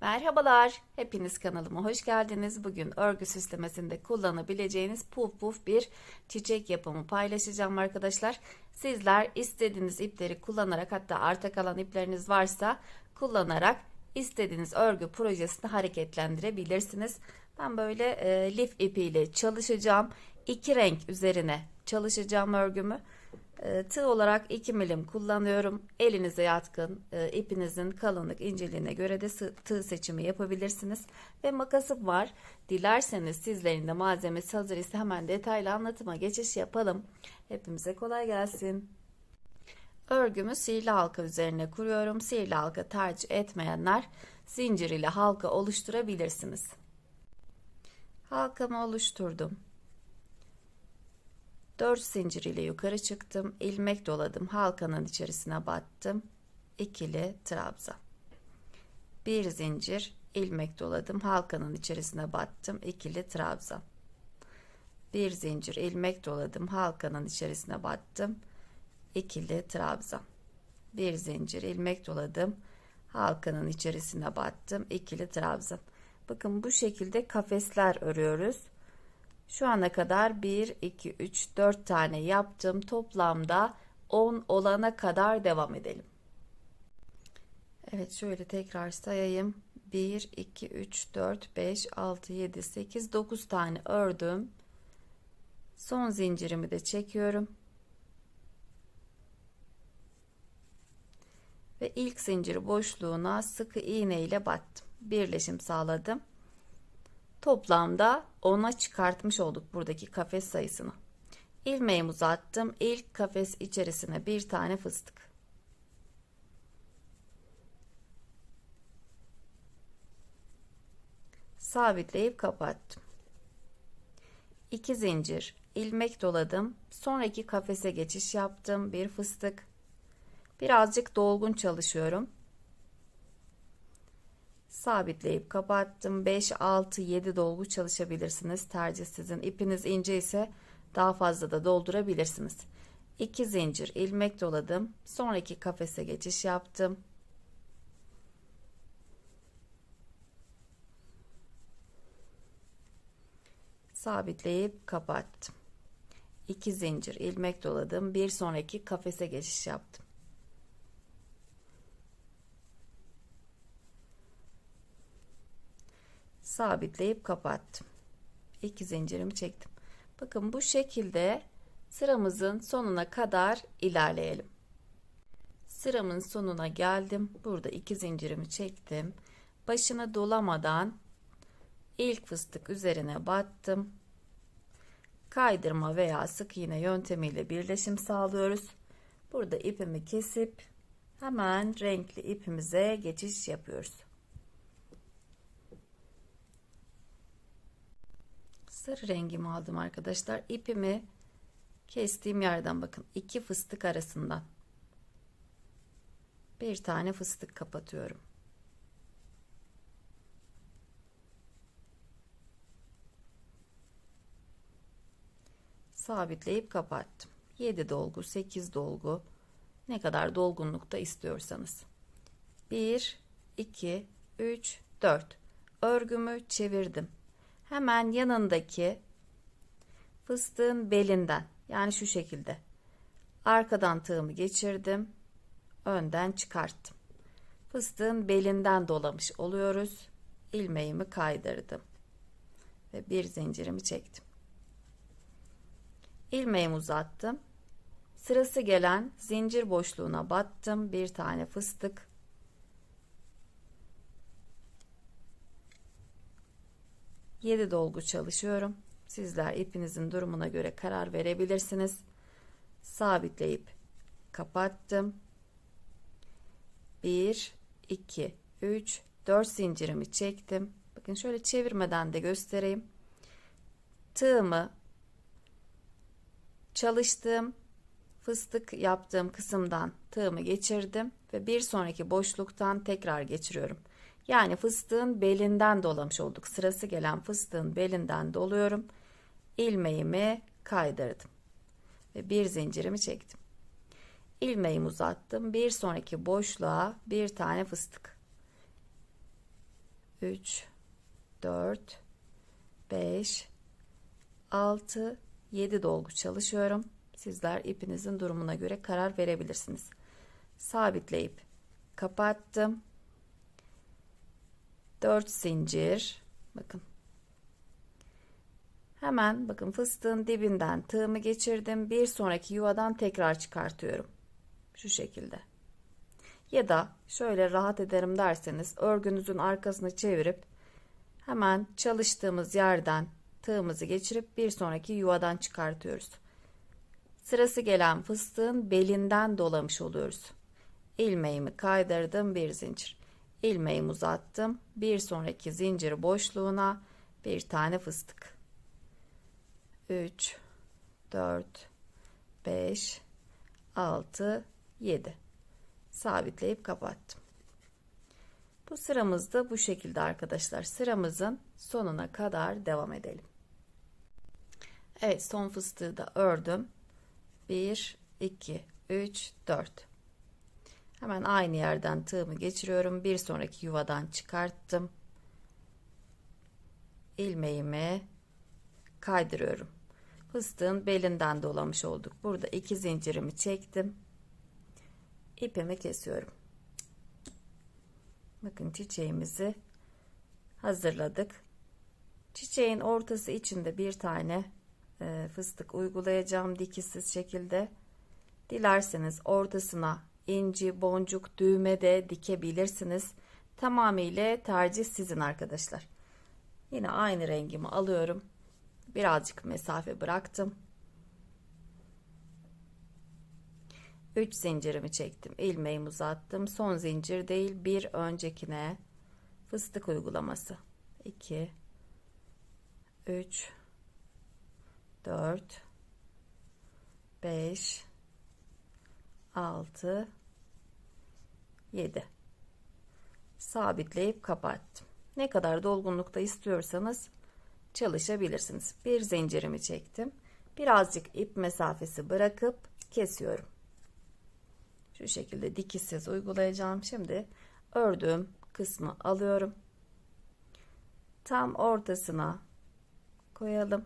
Merhabalar, hepiniz kanalıma hoş geldiniz. Bugün örgü süslemesinde kullanabileceğiniz puf puf bir çiçek yapımı paylaşacağım arkadaşlar. Sizler istediğiniz ipleri kullanarak hatta arta kalan ipleriniz varsa kullanarak istediğiniz örgü projesini hareketlendirebilirsiniz. Ben böyle e, lif ipiyle çalışacağım. İki renk üzerine çalışacağım örgümü. E, tığ olarak 2 milim kullanıyorum. Elinize yatkın e, ipinizin kalınlık inceliğine göre de tığ seçimi yapabilirsiniz. Ve makasım var. Dilerseniz sizlerin de malzemesi hazır ise hemen detaylı anlatıma geçiş yapalım. Hepimize kolay gelsin. Örgümü sihirli halka üzerine kuruyorum. Sihirli halka tercih etmeyenler zincir ile halka oluşturabilirsiniz. Halkamı oluşturdum. 4 zincir ile yukarı çıktım. ilmek doladım. Halkanın içerisine battım. ikili trabzan. Bir zincir ilmek doladım. Halkanın içerisine battım. ikili trabzan. Bir zincir ilmek doladım. Halkanın içerisine battım. ikili trabzan. Bir zincir ilmek doladım. Halkanın içerisine battım. ikili trabzan. Bakın bu şekilde kafesler örüyoruz. Şu ana kadar 1, 2, 3, 4 tane yaptım. Toplamda 10 olana kadar devam edelim. Evet şöyle tekrar sayayım. 1, 2, 3, 4, 5, 6, 7, 8, 9 tane ördüm. Son zincirimi de çekiyorum. Ve ilk zincir boşluğuna sıkı iğne ile battım. Birleşim sağladım. Toplamda 10'a çıkartmış olduk buradaki kafes sayısını. İlmeğimi uzattım. İlk kafes içerisine bir tane fıstık. Sabitleyip kapattım. 2 zincir ilmek doladım. Sonraki kafese geçiş yaptım. Bir fıstık. Birazcık dolgun çalışıyorum sabitleyip kapattım. 5 6 7 dolgu çalışabilirsiniz. Tercih sizin. İpiniz ince ise daha fazla da doldurabilirsiniz. 2 zincir ilmek doladım. Sonraki kafese geçiş yaptım. Sabitleyip kapattım. 2 zincir ilmek doladım. Bir sonraki kafese geçiş yaptım sabitleyip kapattım. İki zincirimi çektim. Bakın bu şekilde sıramızın sonuna kadar ilerleyelim. Sıramın sonuna geldim. Burada iki zincirimi çektim. Başına dolamadan ilk fıstık üzerine battım. Kaydırma veya sık iğne yöntemiyle birleşim sağlıyoruz. Burada ipimi kesip hemen renkli ipimize geçiş yapıyoruz. Sarı rengimi aldım arkadaşlar. İpimi kestiğim yerden bakın iki fıstık arasından bir tane fıstık kapatıyorum. Sabitleyip kapattım. 7 dolgu, 8 dolgu ne kadar dolgunlukta istiyorsanız. 1 2 3 4 örgümü çevirdim hemen yanındaki fıstığın belinden yani şu şekilde. Arkadan tığımı geçirdim önden çıkarttım. Fıstığın belinden dolamış oluyoruz ilmeğimi kaydırdım ve bir zincirimi çektim. İlmeğimi uzattım sırası gelen zincir boşluğuna battım bir tane fıstık 7 dolgu çalışıyorum. Sizler ipinizin durumuna göre karar verebilirsiniz. Sabitleyip kapattım. 1 2 3 4 zincirimi çektim. Bakın şöyle çevirmeden de göstereyim. Tığımı çalıştığım fıstık yaptığım kısımdan tığımı geçirdim ve bir sonraki boşluktan tekrar geçiriyorum. Yani fıstığın belinden dolamış olduk. Sırası gelen fıstığın belinden doluyorum. İlmeğimi kaydırdım. Ve bir zincirimi çektim. İlmeğimi uzattım. Bir sonraki boşluğa bir tane fıstık. 3 4 5 6 7 dolgu çalışıyorum. Sizler ipinizin durumuna göre karar verebilirsiniz. Sabitleyip kapattım. 4 zincir. Bakın. Hemen bakın fıstığın dibinden tığımı geçirdim. Bir sonraki yuvadan tekrar çıkartıyorum. Şu şekilde. Ya da şöyle rahat ederim derseniz örgünüzün arkasını çevirip hemen çalıştığımız yerden tığımızı geçirip bir sonraki yuvadan çıkartıyoruz. Sırası gelen fıstığın belinden dolamış oluyoruz. İlmeğimi kaydırdım bir zincir. İlmeğimi uzattım. Bir sonraki zincir boşluğuna bir tane fıstık. 3 4 5 6 7 sabitleyip kapattım. Bu sıramız da bu şekilde arkadaşlar. Sıramızın sonuna kadar devam edelim. Evet son fıstığı da ördüm. 1 2 3 4 Hemen aynı yerden tığımı geçiriyorum. Bir sonraki yuvadan çıkarttım. ilmeğimi kaydırıyorum. Fıstığın belinden dolamış olduk. Burada iki zincirimi çektim. İpimi kesiyorum. Bakın çiçeğimizi hazırladık. Çiçeğin ortası içinde bir tane e, fıstık uygulayacağım dikişsiz şekilde. Dilerseniz ortasına inci, boncuk, düğme de dikebilirsiniz. Tamamıyla tercih sizin arkadaşlar. Yine aynı rengimi alıyorum. Birazcık mesafe bıraktım. 3 zincirimi çektim. ilmeğimi uzattım. Son zincir değil bir öncekine fıstık uygulaması. 2 3 4 5 6 7 sabitleyip kapattım. Ne kadar dolgunlukta istiyorsanız çalışabilirsiniz. Bir zincirimi çektim. Birazcık ip mesafesi bırakıp kesiyorum. Şu şekilde dikişsiz uygulayacağım. Şimdi ördüğüm kısmı alıyorum. Tam ortasına koyalım.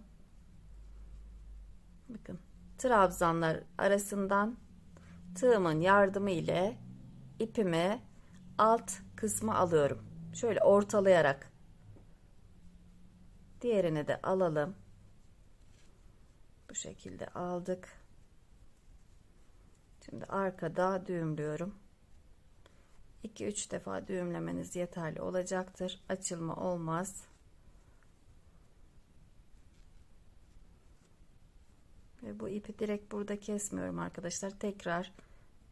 Bakın trabzanlar arasından tığımın yardımı ile ipimi alt kısmı alıyorum. Şöyle ortalayarak diğerini de alalım. Bu şekilde aldık. Şimdi arkada düğümlüyorum. 2-3 defa düğümlemeniz yeterli olacaktır. Açılma olmaz. Ve bu ipi direkt burada kesmiyorum arkadaşlar. Tekrar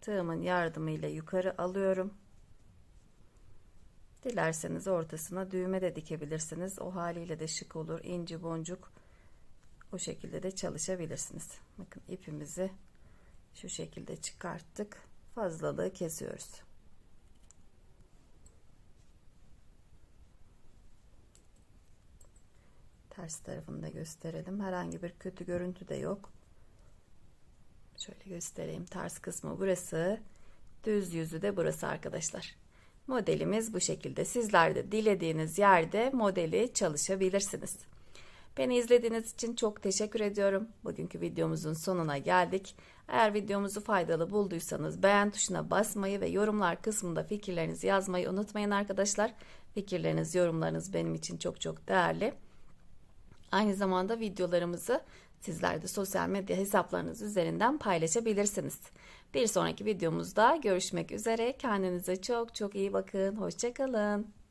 tığımın yardımıyla yukarı alıyorum. Dilerseniz ortasına düğme de dikebilirsiniz. O haliyle de şık olur. İnci boncuk o şekilde de çalışabilirsiniz. Bakın ipimizi şu şekilde çıkarttık. Fazlalığı kesiyoruz. Ters tarafını da gösterelim. Herhangi bir kötü görüntü de yok. Şöyle göstereyim. Ters kısmı burası. Düz yüzü de burası arkadaşlar. Modelimiz bu şekilde. Sizler de dilediğiniz yerde modeli çalışabilirsiniz. Beni izlediğiniz için çok teşekkür ediyorum. Bugünkü videomuzun sonuna geldik. Eğer videomuzu faydalı bulduysanız beğen tuşuna basmayı ve yorumlar kısmında fikirlerinizi yazmayı unutmayın arkadaşlar. Fikirleriniz, yorumlarınız benim için çok çok değerli. Aynı zamanda videolarımızı sizler de sosyal medya hesaplarınız üzerinden paylaşabilirsiniz. Bir sonraki videomuzda görüşmek üzere. Kendinize çok çok iyi bakın. Hoşçakalın.